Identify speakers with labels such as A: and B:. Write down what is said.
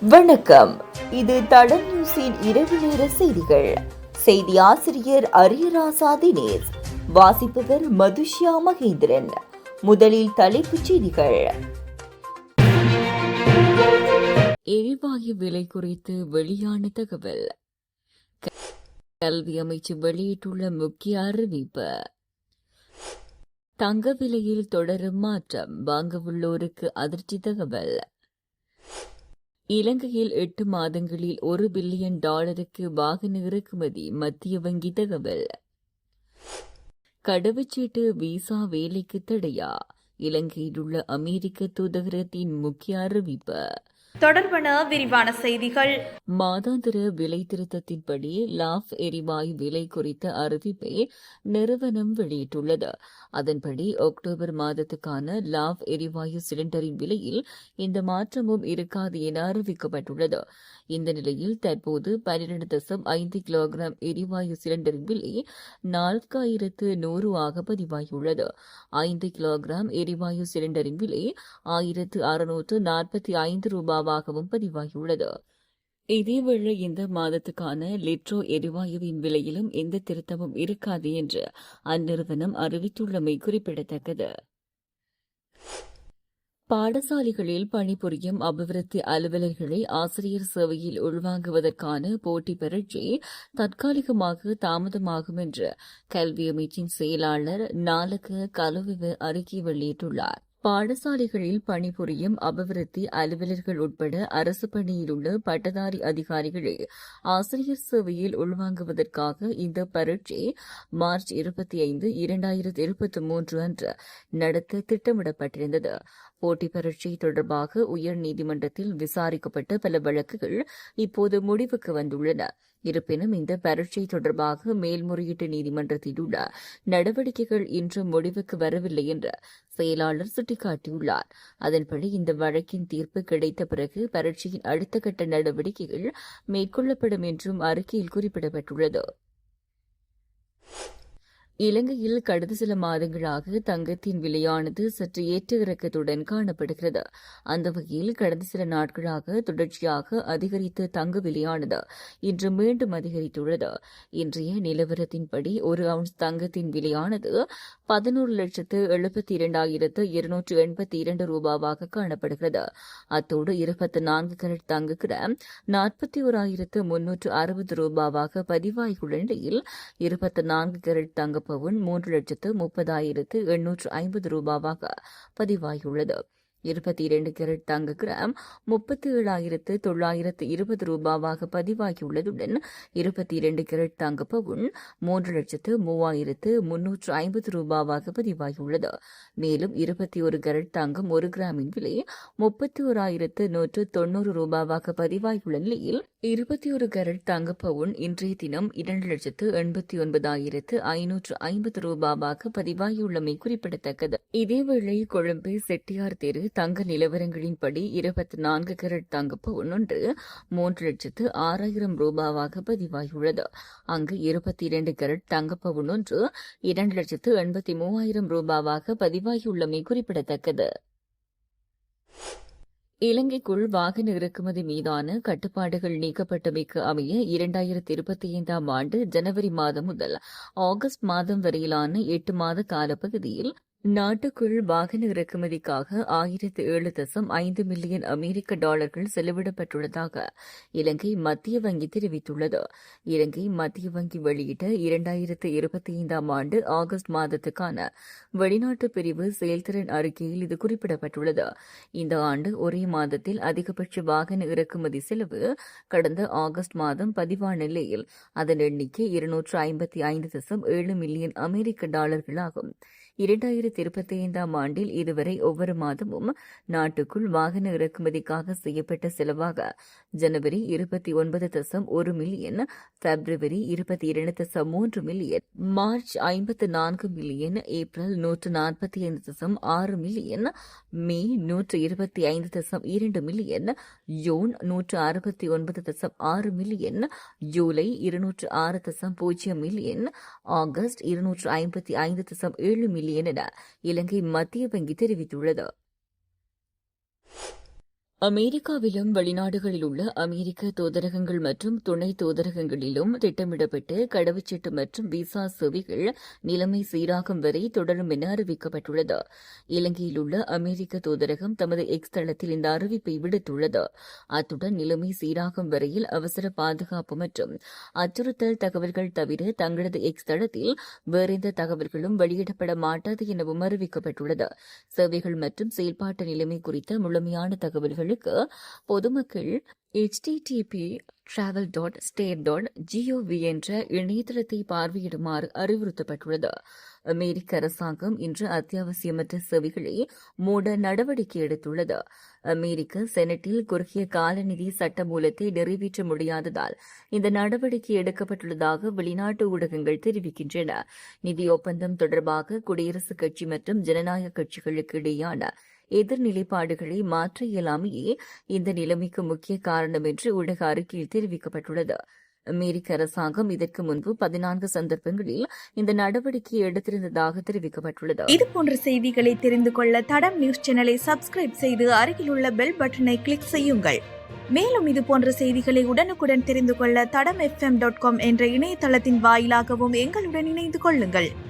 A: வணக்கம். இது தடம் நியூஸின் இரவு நேர செய்திகள். செய்தி ஆசிரியர் அரியராசா தினேஷ். வாசிப்பவர் மதுஷ்யா மகேந்திரன். முதலில் தலைப்புச் செய்திகள். எரிவாயு விலை குறித்து வெளியான தகவல். கல்வி அமைச்சு வெளியிட்டுள்ள முக்கிய அறிவிப்பு. தங்க விலையில் தொடரும் மாற்றம். வாங்க உள்ளோருக்கு அதிர்ச்சி தகவல். இலங்கையில் எட்டு மாதங்களில் ஒரு பில்லியன் டாலருக்கு வாகன இறக்குமதி மத்திய வங்கி தகவல். கடவுச்சீட்டு விசா வேலைக்கு தடையா? இலங்கையில் உள்ள அமெரிக்க தூதரகத்தின் முக்கிய அறிவிப்பு.
B: தொடர்பான விரிவான செய்திகள்.
A: மாதாந்திர விலை திருத்தத்தின்படி லாஃப் எரிவாயு விலை குறித்த அறிவிப்பை நிறுவனம் வெளியிட்டுள்ளது. அதன்படி அக்டோபர் மாதத்துக்கான லாஃப் எரிவாயு சிலிண்டரின் விலையில் இந்த மாற்றமும் இருக்காது என அறிவிக்கப்பட்டுள்ளது. இந்த நிலையில் தற்போது பன்னிரண்டு தசம் ஐந்து கிலோகிராம் எரிவாயு சிலிண்டரின் விலை நான்காயிரத்து நூறு ஆக பதிவாகியுள்ளது. ஐந்து கிலோகிராம் எரிவாயு சிலிண்டரின் விலை ஆயிரத்து அறுநூற்று நாற்பத்தி ஐந்து ரூபாய் ரூபாவாகவும் பதிவாகியுள்ளது. இதேவேளை இந்த மாதத்துக்கான லிட்ரோ எரிவாயுவின் விலையிலும் எந்த திருத்தமும் இருக்காது என்று அந்நிறுவனம் அறிவித்துள்ளமை குறிப்பிடத்தக்கது. பாடசாலைகளில் பணிபுரியும் அபிவிருத்தி அலுவலர்களை ஆசிரியர் சேவையில் உள்வாங்குவதற்கான போட்டி பரீட்சை தற்காலிகமாக தாமதமாகும் என்று கல்வி அமைச்சின் செயலாளர் நாளுக்கு கலுவிவு அறிக்கை வெளியிட்டுள்ளார். பாடசாலைகளில் பணிபுரியும் அபிவிருத்தி அலுவலர்கள் உட்பட அரசு பணியில் உள்ள பட்டதாரி அதிகாரிகளை ஆசிரியர் சேவையில் உள்வாங்குவதற்காக இந்த பரீட்சை மார்ச் இருபத்தி ஐந்து இரண்டாயிரத்தி இருபத்தி மூன்று அன்று நடத்த திட்டமிடப்பட்டிருந்தது. போட்டி பரீட்சை தொடர்பாக உயர் நீதிமன்றத்தில் விசாரிக்கப்பட்ட பல வழக்குகள் இப்போது முடிவுக்கு வந்துள்ளன. இருப்பினும் இந்த பரீட்சை தொடர்பாக மேல்முறையீட்டு நீதிமன்றத்தில் உள்ள நடவடிக்கைகள் இன்றும் முடிவுக்கு வரவில்லை என்று செயலாளர் சுட்டிக்காட்டியுள்ளார். அதன்படி இந்த வழக்கின் தீர்ப்பு கிடைத்த பிறகு பரீட்சையின் அடுத்த கட்ட நடவடிக்கைகள் மேற்கொள்ளப்படும் என்றும் அறிக்கையில் குறிப்பிடப்பட்டுள்ளது. இலங்கையில் கடந்த சில மாதங்களாக தங்கத்தின் விலையானது சற்று ஏற்ற இறக்கத்துடன் காணப்படுகிறது. அந்த வகையில் கடந்த சில நாட்களாக தொடர்ச்சியாக அதிகரித்த தங்க விலையானது இன்று மீண்டும் அதிகரித்துள்ளது. இன்றைய நிலவரத்தின்படி ஒரு அவுன்ஸ் தங்கத்தின் விலையானது பதினோரு லட்சத்து எழுபத்தி இரண்டாயிரத்து இருநூற்று எண்பத்தி இரண்டு ரூபாவாக காணப்படுகிறது. அத்தோடு இருபத்தி நான்கு கரட் தங்க கிராம் நாற்பத்தி ஓராயிரத்து முன்னூற்று அறுபது ரூபாவாக பதிவாகியுள்ள நிலையில் இருபத்தி நான்கு கரட் தங்க பவுன் மூன்று லட்சத்து முப்பதாயிரத்து எண்ணூற்று ஐம்பது ரூபாவாக பதிவாகியுள்ளது. இருபத்தி இரண்டு கேரட் தங்க கிராம் முப்பத்தி ஏழாயிரத்து தொள்ளாயிரத்து இருபது ரூபாவாக பதிவாகியுள்ளதுடன் இருபத்தி இரண்டு கேரட் தங்க பவுன் மூன்று லட்சத்து மூவாயிரத்து முன்னூற்று ஐம்பது ரூபாவாக பதிவாகியுள்ளது. மேலும் இருபத்தி ஒரு கேரட் தங்கம் ஒரு கிராமின் விலை முப்பத்தி ஓராயிரத்து நூற்று தொன்னூறு ரூபாவாக பதிவாகியுள்ள நிலையில் இருபத்தி ஒரு கேரட் தங்க பவுன் இன்றைய தினம் இரண்டு லட்சத்து எண்பத்தி ஒன்பதாயிரத்து ஐநூற்று ஐம்பது ரூபாவாக பதிவாகியுள்ளமை குறிப்பிடத்தக்கது. இதேவேளை கொழும்பு செட்டியார் தெரு தங்க நிலவரங்களின்படி இருபத்தி நான்கு கேரட் தங்கப்பு ஒன்று மூன்று லட்சத்து ஆறாயிரம் ரூபாவாக பதிவாகியுள்ளது அங்கு இருபத்தி இரண்டு கேரட் தங்கப்பு ஒன்று இரண்டு லட்சத்து எண்பத்தி மூவாயிரம் ரூபாவாக பதிவாகியுள்ளமை குறிப்பிடத்தக்கது. இலங்கைக்குள் வாகன இறக்குமதி மீதான கட்டுப்பாடுகள் நீக்கப்பட்டமைக்கு அமைய இரண்டாயிரத்தி இருபத்தி ஐந்தாம் ஆண்டு ஜனவரி மாதம் முதல் ஆகஸ்ட் மாதம் வரையிலான எட்டு மாத காலப்பகுதியில் நாட்டுக்குள் வாகன இறக்குமதிக்காக ஆயிரத்து ஏழு தசம் ஐந்து மில்லியன் அமெரிக்க டாலர்கள் செலவிடப்பட்டுள்ளதாக இலங்கை மத்திய வங்கி தெரிவித்துள்ளது. இலங்கை மத்திய வங்கி வெளியிட்ட இரண்டாயிரத்து இருபத்தி ஐந்தாம் ஆண்டு ஆகஸ்ட் மாதத்துக்கான வெளிநாட்டு பிரிவு செயல்திறன் அறிக்கையில் இது குறிப்பிடப்பட்டுள்ளது. இந்த ஆண்டு ஒரே மாதத்தில் அதிகபட்ச வாகன இறக்குமதி செலவு கடந்த ஆகஸ்ட் மாதம் பதிவான நிலையில் அதன் எண்ணிக்கை இருநூற்று ஐம்பத்தி ஐந்து தசம் ஏழு மில்லியன் அமெரிக்க டாலர்களாகும். இரண்டாயிரத்தி இருபத்தி ஐந்தாம் ஆண்டில் இதுவரை ஒவ்வொரு மாதமும் நாட்டுக்குள் வாகன இறக்குமதிக்காக செய்யப்பட்ட செலவாக ஜனவரி இருபத்தி ஒன்பது தசம் ஒரு மில்லியன் பிப்ரவரி இருபத்தி இரண்டு தசம் மூன்று மில்லியன் மார்ச் ஐம்பத்து நான்கு மில்லியன் ஏப்ரல் நூற்று நாற்பத்தி ஐந்து தசம் ஆறு மில்லியன் மே நூற்று இருபத்தி ஐந்து தசம் இரண்டு மில்லியன் ஜூன் நூற்று அறுபத்தி ஒன்பது தசம் ஆறு மில்லியன் ஜூலை இருநூற்று ஆறு தசம் பூஜ்ஜியம் மில்லியன் ஆகஸ்ட் இருநூற்று ஐம்பத்தி ஐந்து தசம் ஏழு மில்லியன் என இலங்கை மத்திய வங்கி தெரிவித்துள்ளது. அமெரிக்காவிலும் வெளிநாடுகளில் உள்ள அமெரிக்க தூதரகங்கள் மற்றும் துணை தூதரகங்களிலும் திட்டமிடப்பட்டு கடவுச்சீட்டு மற்றும் விசா சேவைகள் நிலைமை சீராகும் வரை தொடரும் என அறிவிக்கப்பட்டுள்ளது. இலங்கையில் உள்ள அமெரிக்க தூதரகம் தமது எக்ஸ் தளத்தில் இந்த அறிவிப்பை விடுத்துள்ளது. அத்துடன் நிலைமை சீராகும் வரையில் அவசர பாதுகாப்பு மற்றும் அச்சுறுத்தல் தகவல்கள் தவிர தங்களது எக்ஸ் தளத்தில் வேறெந்த தகவல்களும் வெளியிடப்பட மாட்டாது எனவும் அறிவிக்கப்பட்டுள்ளது. சேவைகள் மற்றும் செயல்பாட்டு நிலைமை குறித்த முழுமையான தகவல்கள் தகவல்களுக்கு பொதுமக்கள் HTTP travel dot state dot GOV என்ற இணையதளத்தை பார்வையிடுமாறு அறிவுறுத்தப்பட்டுள்ளது. அமெரிக்க அரசாங்கம் இன்று அத்தியாவசியமற்ற சேவைகளை மூட நடவடிக்கை எடுத்துள்ளது. அமெரிக்க செனட்டில் குறுகிய காலநிதி சட்ட மூலத்தை நிறைவேற்ற முடியாததால் இந்த நடவடிக்கை எடுக்கப்பட்டுள்ளதாக வெளிநாட்டு ஊடகங்கள் தெரிவிக்கின்றன. நிதி ஒப்பந்தம் தொடர்பாக குடியரசுக் கட்சி மற்றும் ஜனநாயக கட்சிகளுக்கு இடையான எதிர்நிலைப்பாடுகளை மாற்ற இயலாமையே இந்த நிலைமைக்கு முக்கிய காரணம் என்று ஊடக அறிக்கையில் தெரிவிக்கப்பட்டுள்ளது. அமெரிக்க அரசாங்கம் இதற்கு முன்பு பதினான்கு சந்தர்ப்பங்களில் இந்த நடவடிக்கையை எடுத்திருந்ததாக தெரிவிக்கப்பட்டுள்ளது.
B: இது போன்ற செய்திகளை தெரிந்து கொள்ள தடம் நியூஸ் சேனலை சப்ஸ்கிரைப் செய்து அருகிலுள்ள பெல் பட்டனை கிளிக் செய்யுங்கள். மேலும் இது போன்ற செய்திகளை உடனுக்குடன் தெரிந்து கொள்ள தடம் எஃப்எம் டாட் காம் என்ற இணையதளத்தின் வாயிலாகவும் எங்களுடன் இணைந்து கொள்ளுங்கள்.